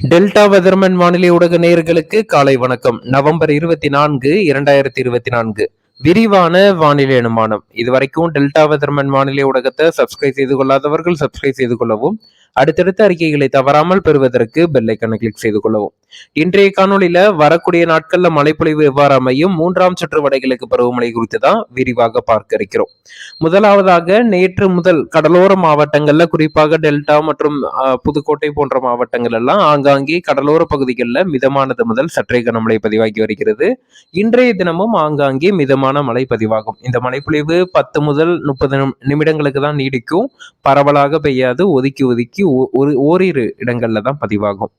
Delta weatherman வானிலை ஊடக நேயர்களுக்கு காலை வணக்கம். நவம்பர் இருபத்தி நான்கு இரண்டாயிரத்தி இருபத்தி நான்கு விரிவான வானிலை அனுமானம். இதுவரைக்கும் டெல்டா வெதர்மன் வானிலை ஊடகத்தை சப்ஸ்கிரைப் செய்து கொள்ளாதவர்கள் சப்ஸ்கிரைப் செய்து கொள்ளவும் அடுத்தடுத்த அறிக்கைகளை தவறாமல் பெறுவதற்கு பெல்லைக்கனை கிளிக் செய்து கொள்ளவும். இன்றைய காணொலியில வரக்கூடிய நாட்கள்ல மழைப்பொழிவு எவ்வாறு அமையும்? மூன்றாம் சுற்று வடகிழக்கு பருவமழை குறித்து தான் விரிவாக பார்க்க இருக்கிறோம். முதலாவதாக நேற்று முதல் கடலோர மாவட்டங்கள்ல குறிப்பாக டெல்டா மற்றும் புதுக்கோட்டை போன்ற மாவட்டங்கள் எல்லாம் ஆங்காங்கே கடலோர பகுதிகளில் மிதமானது முதல் சற்றே கனமழை பதிவாகி வருகிறது. இன்றைய தினமும் ஆங்காங்கே மிதமான மழை பதிவாகும். இந்த மழைப்பொழிவு பத்து முதல் முப்பது நிமிடங்களுக்கு தான் நீடிக்கும். பரவலாக பெய்யாது ஒதுக்கி ஒதுக்கி ஒ- ஒரு ஓரிரு இடங்கள்ல தான் பதிவாகும்.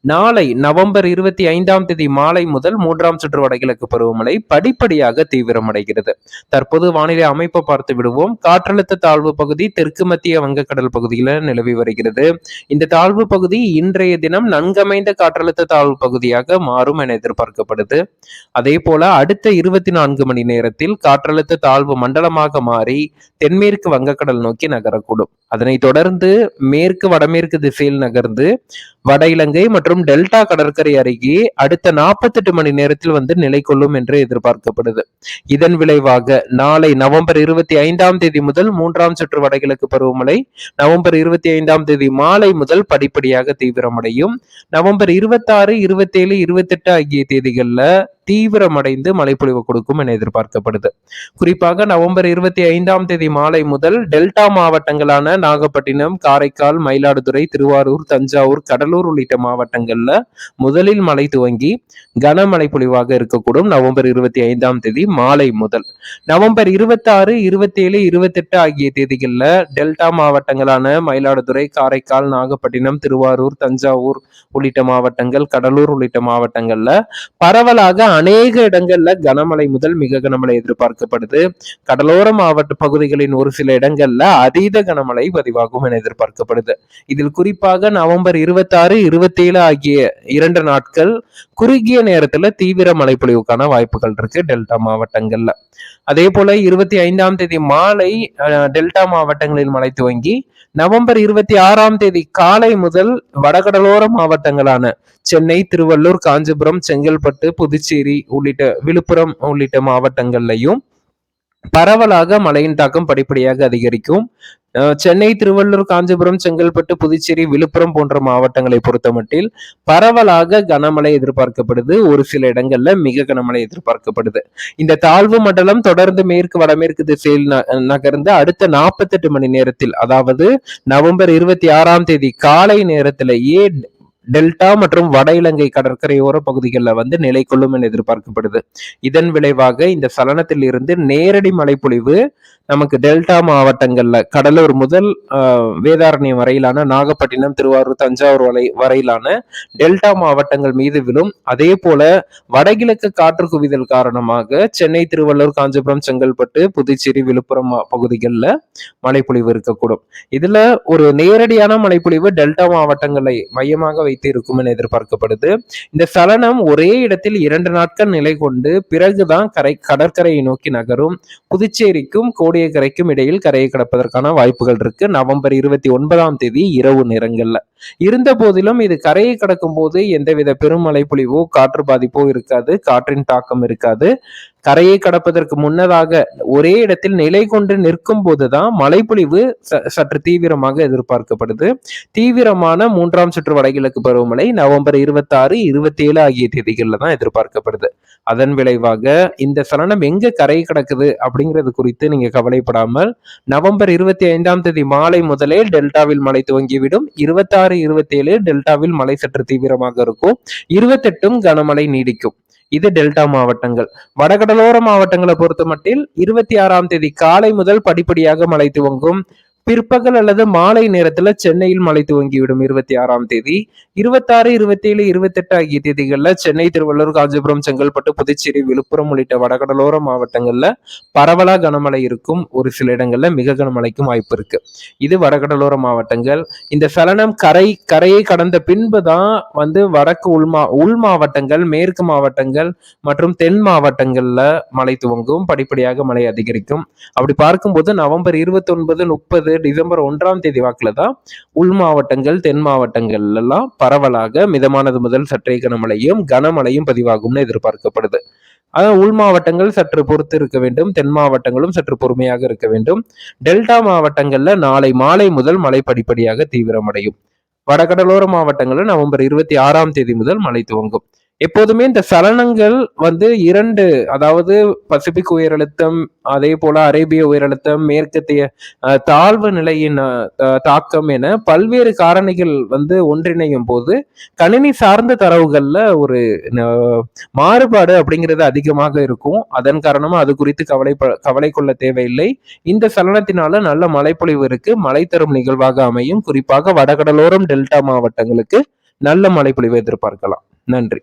நாளை நவம்பர் இருபத்தி ஐந்தாம் தேதி மாலை முதல் மூன்றாம் சுற்று வடகிழக்கு பருவமழை படிப்படியாக தீவிரமடைகிறது. தற்போது வானிலை அமைப்பை பார்த்து விடுவோம். காற்றழுத்த தாழ்வு பகுதி தெற்கு மத்திய வங்கக்கடல் பகுதியில் நிலவி வருகிறது. இந்த தாழ்வு பகுதி இன்றைய தினம் நன்கமைந்த காற்றழுத்த தாழ்வு பகுதியாக மாறும் என எதிர்பார்க்கப்படுது. அதே போல அடுத்த இருபத்தி நான்கு மணி நேரத்தில் காற்றழுத்த தாழ்வு மண்டலமாக மாறி தென்மேற்கு வங்கக்கடல் நோக்கி நகரக்கூடும். அதனைத் தொடர்ந்து மேற்கு வடமேற்கு திசையில் நகர்ந்து வட இலங்கை மற்றும் டெல்டா கடற்கரை அருகே அடுத்த 48 மணி நேரத்தில் வந்து நிலை கொள்ளும் என்று எதிர்பார்க்கப்படுது. இதன் விளைவாக நாளை நவம்பர் இருபத்தி ஐந்தாம் தேதி முதல் மூன்றாம் சுற்று வடகிழக்கு பருவமழை நவம்பர் இருபத்தி ஐந்தாம் தேதி மாலை முதல் படிப்படியாக தீவிரமடையும். நவம்பர் இருபத்தாறு இருபத்தேழு இருபத்தெட்டு ஆகிய தேதிகளில் தீவிரமடைந்து மழைப்பொழிவு கொடுக்கும் என எதிர்பார்க்கப்படுது. குறிப்பாக நவம்பர் இருபத்தி ஐந்தாம் தேதி மாலை முதல் டெல்டா மாவட்டங்களான நாகப்பட்டினம் காரைக்கால் மயிலாடுதுறை திருவாரூர் தஞ்சாவூர் கடலூர் உள்ளிட்ட மாவட்டங்கள்ல முதலில் மழை துவங்கி கனமழை பொழிவாக இருக்கக்கூடும் நவம்பர் இருபத்தி ஐந்தாம் தேதி மாலை முதல். நவம்பர் இருபத்தாறு இருபத்தேழு இருபத்தெட்டு ஆகிய தேதிகளில் டெல்டா மாவட்டங்களான மயிலாடுதுறை காரைக்கால் நாகப்பட்டினம் திருவாரூர் தஞ்சாவூர் உள்ளிட்ட மாவட்டங்கள் கடலூர் உள்ளிட்ட மாவட்டங்கள்ல பரவலாக அநேக இடங்கள்ல கனமழை முதல் மிக கனமழை எதிர்பார்க்கப்படுது. கடலோர மாவட்ட பகுதிகளின் ஒரு சில இடங்கள்ல அதீத கனமழை பதிவாகும் என எதிர்பார்க்கப்படுது. இதில் குறிப்பாக நவம்பர் இருபத்தாறு இருபத்தேழு ஆகிய இரண்டு நாட்கள் குறுகிய நேரத்துல தீவிர மழைப்பொழிவுக்கான வாய்ப்புகள் இருக்கு டெல்டா மாவட்டங்கள்ல. அதே போல இருபத்தி ஐந்தாம் தேதி மாலை டெல்டா மாவட்டங்களில் மழை துவங்கி நவம்பர் இருபத்தி ஆறாம் தேதி காலை முதல் வடகடலோர மாவட்டங்களான சென்னை திருவள்ளூர் காஞ்சிபுரம் செங்கல்பட்டு புதுச்சேரி உள்ளிட்ட விழுப்புரம் உள்ளிட்ட மாவட்டங்கள்லையும் பரவலாக மழையின் தாக்கம் படிப்படியாக அதிகரிக்கும். சென்னை திருவள்ளூர் காஞ்சிபுரம் செங்கல்பட்டு புதுச்சேரி விழுப்புரம் போன்ற மாவட்டங்களை பொறுத்தமட்டில் பரவலாக கனமழை எதிர்பார்க்கப்படுது. ஒரு சில இடங்கள்ல மிக கனமழை எதிர்பார்க்கப்படுது. இந்த தாழ்வு மண்டலம் தொடர்ந்து மேற்கு வடமேற்கு திசையில் ந- நகர்ந்து அடுத்த 48 மணி நேரத்தில் அதாவது நவம்பர் இருபத்தி ஆறாம் தேதி காலை நேரத்திலேயே டெல்டா மற்றும் வட இலங்கை கடற்கரையோர பகுதிகளில் வந்து நிலை கொள்ளும் என எதிர்பார்க்கப்படுது. இதன் விளைவாக இந்த சலனத்தில் இருந்து நேரடி மழைப்பொழிவு நமக்கு டெல்டா மாவட்டங்கள்ல கடலூர் முதல் வேதாரண்யம் வரையிலான நாகப்பட்டினம் திருவாரூர் தஞ்சாவூர் வரை வரையிலான டெல்டா மாவட்டங்கள் மீது விழும். அதே போல வடகிழக்கு காற்று குவிதல் காரணமாக சென்னை திருவள்ளூர் காஞ்சிபுரம் செங்கல்பட்டு புதுச்சேரி விழுப்புரம் பகுதிகளில் மழைப்பொழிவு இருக்கக்கூடும். இதுல ஒரு நேரடியான மழைப்பொழிவு டெல்டா மாவட்டங்களை மையமாக வைத்து இருக்கும் என எதிர்பார்க்கப்படுது. இந்த சலனம் ஒரே இடத்தில் இரண்டு நாட்கள் நிலை கொண்டு பிறகுதான் கரை கடற்கரையை நோக்கி நகரும். புதுச்சேரிக்கும் கோடியக்கரைக்கும் இடையில் கரையை கடப்பதற்கான வாய்ப்புகள் இருக்கு. நவம்பர் இருபத்தி ஒன்பதாம் தேதி இரவு நேரங்கள்ல. இருந்த போதிலும் இது கரையை கடக்கும் போது எந்தவித பெருமழை பொழிவோ காற்று பாதிப்போ இருக்காது. காற்றின் தாக்கம் இருக்காது. கரையை கடப்பதற்கு முன்னதாக ஒரே இடத்தில் நிலை கொண்டு நிற்கும் போதுதான் மழைப்பொழிவு ச- சற்று தீவிரமாக எதிர்பார்க்கப்படுது. தீவிரமான மூன்றாம் சுற்று வடகிழக்கு பருவமழை நவம்பர் இருபத்தாறு இருபத்தி ஏழு ஆகிய தேதிகளில் தான் எதிர்பார்க்கப்படுது. அதன் விளைவாக இந்த சலனம் எங்க கரையை கடக்குது அப்படிங்கிறது குறித்து நீங்க கவலைப்படாமல் நவம்பர் இருபத்தி ஐந்தாம் தேதி மாலை முதலே டெல்டாவில் மழை துவங்கிவிடும். இருபத்தாறு இருபத்தேழு டெல்டாவில் மழை சற்று தீவிரமாக இருக்கும். இருபத்தெட்டும் கனமழை நீடிக்கும். இது டெல்டா மாவட்டங்கள். வடகடலோர மாவட்டங்களை பொறுத்த மட்டில் இருபத்தி ஆறாம் தேதி காலை முதல் படிப்படியாக மழை துவங்கும். பிற்பகல் அல்லது மாலை நேரத்துல சென்னையில் மழை துவங்கிவிடும் இருபத்தி ஆறாம் தேதி. இருபத்தாறு இருபத்தேழு இருபத்தெட்டு ஆகிய தேதிகள்ல சென்னை திருவள்ளூர் காஞ்சிபுரம் செங்கல்பட்டு புதுச்சேரி விழுப்புரம் உள்ளிட்ட வடகடலோர மாவட்டங்கள்ல பரவலா கனமழை இருக்கும். ஒரு சில இடங்கள்ல மிக கனமழைக்கும் வாய்ப்பு இருக்கு. இது வடகடலோர மாவட்டங்கள். இந்த சலனம் கரை கரையை கடந்த பின்பு தான் வந்து வடக்கு உள்மா உள் மாவட்டங்கள் மேற்கு மாவட்டங்கள் மற்றும் தென் மாவட்டங்கள்ல மழை துவங்கும். படிப்படியாக மழை அதிகரிக்கும். அப்படி பார்க்கும்போது நவம்பர் இருபத்தி ஒன்பது முப்பது அதாவது டிசம்பர் ஒன்றாம் தேதி வாக்கில் தான் உள் மாவட்டங்கள் தென் மாவட்டங்கள்லாம் பரவலாக மிதமானது முதல் சற்றே கனமழையும் கனமழையும் பதிவாகும்னு எதிர்பார்க்கப்படுது. அதான் உள் மாவட்டங்கள் சற்று பொறுத்து இருக்க வேண்டும் தென் மாவட்டங்களும் சற்று பொறுமையாக இருக்க வேண்டும். டெல்டா மாவட்டங்களில் நாளை மாலை முதல் மழை படிப்படியாக தீவிரமடையும். வடகடலோர மாவட்டங்களில் நவம்பர் இருபத்தி ஆறாம் தேதி முதல் மழை துவங்கும். எப்போதுமே இந்த சலனங்கள் வந்து இரண்டு அதாவது பசிபிக் உயரழுத்தம் அதே போல அரேபிய உயரழுத்தம் மேற்கத்திய தாழ்வு நிலையின் தாக்கம் என பல்வேறு காரணிகள் வந்து ஒன்றிணையும் போது கணினி சார்ந்த தரவுகள்ல ஒரு மாறுபாடு அப்படிங்கிறது அதிகமாக இருக்கும். அதன் காரணமா அது குறித்து கவலை கவலை கொள்ள தேவையில்லை. இந்த சலனத்தினால நல்ல மழைப்பொழிவு இருக்கு. மழை தரும் நிகழ்வாக அமையும். குறிப்பாக வடகடலோரம் டெல்டா மாவட்டங்களுக்கு நல்ல மழைப்பொழிவை எதிர்பார்க்கலாம். நன்றி.